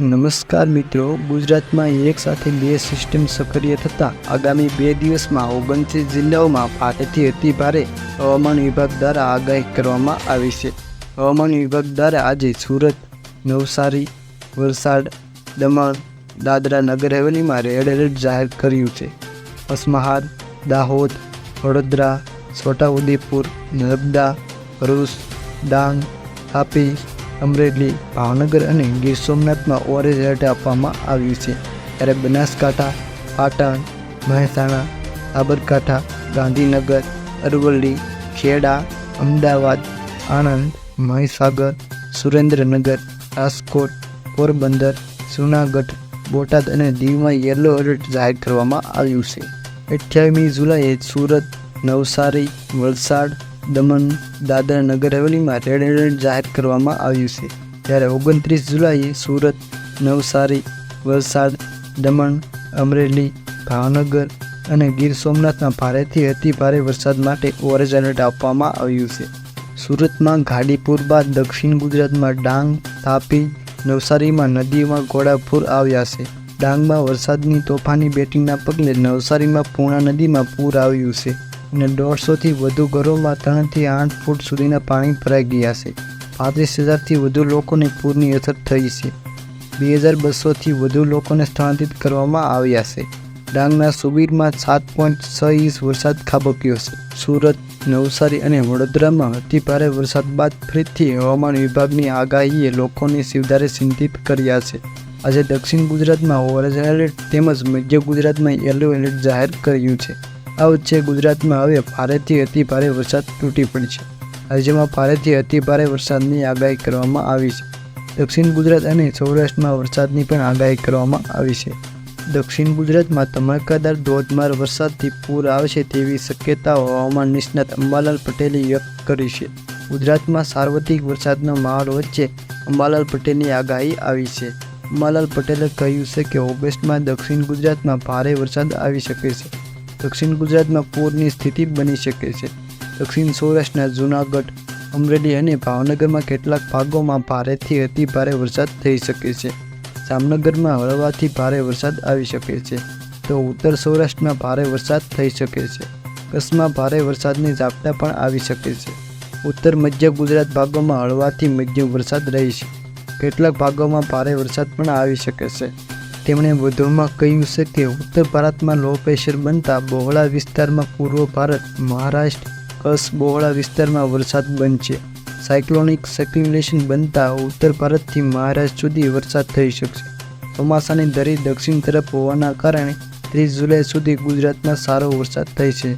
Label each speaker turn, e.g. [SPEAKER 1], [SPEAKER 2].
[SPEAKER 1] નમસ્કાર મિત્રો, ગુજરાતમાં એક સાથે બે સિસ્ટમ સક્રિય થતાં આગામી બે દિવસમાં ઓગણત્રીસ જિલ્લાઓમાં ભારેથી અતિ ભારે હવામાન વિભાગ દ્વારા આગાહી કરવામાં આવી છે. હવામાન વિભાગ દ્વારા આજે સુરત, નવસારી, વલસાડ, દમણ, દાદરા નગર હવેલીમાં રેડ એલર્ટ જાહેર કર્યું છે. પસમહાર દાહોદ, વડોદરા, છોટાઉદેપુર, નર્મદા, ભરૂચ, ડાંગ, તાપી અમરેલી, ભાવનગર અને ગીર સોમનાથમાં ઓરેન્જ એલર્ટ આપવામાં આવ્યું છે. ત્યારે બનાસકાંઠા, પાટણ, મહેસાણા, સાબરકાંઠા, ગાંધીનગર, અરવલ્લી, ખેડા, અમદાવાદ, આણંદ, મહીસાગર, સુરેન્દ્રનગર, રાજકોટ, પોરબંદર, જૂનાગઢ, બોટાદ અને દીવમાં યલો એલર્ટ જાહેર કરવામાં આવ્યું છે. અઠ્યાવીમી જુલાઈએ સુરત, નવસારી, વલસાડ દમણ, દાદરા નગર હવેલીમાં રેડ એલર્ટ જાહેર કરવામાં આવ્યું છે. જ્યારે ઓગણત્રીસ જુલાઈએ સુરત, નવસારી, વલસાડ, દમણ, અમરેલી, ભાવનગર અને ગીર સોમનાથમાં ભારેથી અતિ ભારે વરસાદ માટે ઓરેન્જ એલર્ટ આપવામાં આવ્યું છે. સુરતમાં ગાડીપુર બાદ દક્ષિણ ગુજરાતમાં ડાંગ, તાપી, નવસારીમાં નદીમાં ઘોડાપુર આવ્યા છે. ડાંગમાં વરસાદની તોફાની બેટિંગના પગલે નવસારીમાં પૂર્ણા નદીમાં પૂર આવ્યું છે. અને દોઢસોથી વધુ ઘરોમાં ત્રણથી આઠ ફૂટ સુધીના પાણી ભરાઈ ગયા છે. પાંત્રીસ હજારથી વધુ લોકોને પૂરની અસર થઈ છે. બે હજાર બસોથી વધુ લોકોને સ્થળાંતરિત કરવામાં આવ્યા છે. ડાંગના સુબીરમાં સાત પોઈન્ટ છ ઇંચ વરસાદ ખાબક્યો છે. સુરત, નવસારી અને વડોદરામાં અતિ ભારે વરસાદ બાદ ફરીથી હવામાન વિભાગની આગાહીએ લોકોને શિવધારે ચિંતિત કર્યા છે. આજે દક્ષિણ ગુજરાતમાં ઓરેન્જ એલર્ટ તેમજ મધ્ય ગુજરાતમાં યલો એલર્ટ જાહેર કર્યું છે. આ વચ્ચે ગુજરાતમાં. હવે ભારેથી અતિ ભારે વરસાદ તૂટી પડશે રાજ્યમાં ભારેથી અતિ ભારે વરસાદની આગાહી કરવામાં આવી છે. દક્ષિણ ગુજરાત અને સૌરાષ્ટ્રમાં વરસાદની પણ આગાહી કરવામાં આવી છે. દક્ષિણ ગુજરાતમાં ધમાકાદાર ધોધમાર વરસાદથી પૂર આવશે તેવી શક્યતા હવામાન નિષ્ણાત અંબાલાલ પટેલે વ્યક્ત કરી છે. ગુજરાતમાં સાર્વત્રિક વરસાદનો માહોલ વચ્ચે અંબાલાલ પટેલની આગાહી આવી છે. અંબાલાલ પટેલે કહ્યું છે કે ઓગસ્ટમાં દક્ષિણ ગુજરાતમાં ભારે વરસાદ આવી શકે છે. દક્ષિણ ગુજરાતમાં પૂરની સ્થિતિ બની શકે છે. દક્ષિણ સૌરાષ્ટ્રના જૂનાગઢ, અમરેલી અને ભાવનગરમાં કેટલાક ભાગોમાં ભારેથી અતિ ભારે વરસાદ થઈ શકે છે. જામનગરમાં હળવાથી ભારે વરસાદ આવી શકે છે. તો ઉત્તર સૌરાષ્ટ્રમાં ભારે વરસાદ થઈ શકે છે. કચ્છમાં ભારે વરસાદની ઝાપટા પણ આવી શકે છે. ઉત્તર મધ્ય ગુજરાત ભાગોમાં હળવાથી મધ્યમ વરસાદ રહેશે કેટલાક ભાગોમાં ભારે વરસાદ પણ આવી શકે છે. તેમણે વધુમાં કહ્યું છે કે ઉત્તર ભારતમાં લો પ્રેશર બનતા બહોળા વિસ્તારમાં પૂર્વ ભારત, મહારાષ્ટ્ર, કચ્છ બહોળા વિસ્તારમાં વરસાદ બનશે. સાયક્લોનિક સર્ક્યુલેશન બનતા ઉત્તર ભારતથી મહારાષ્ટ્ર સુધી વરસાદ થઈ શકશે. ચોમાસાની ધરી દક્ષિણ તરફ હોવાના કારણે ત્રીસ જુલાઈ સુધી ગુજરાતમાં સારો વરસાદ થઈ છે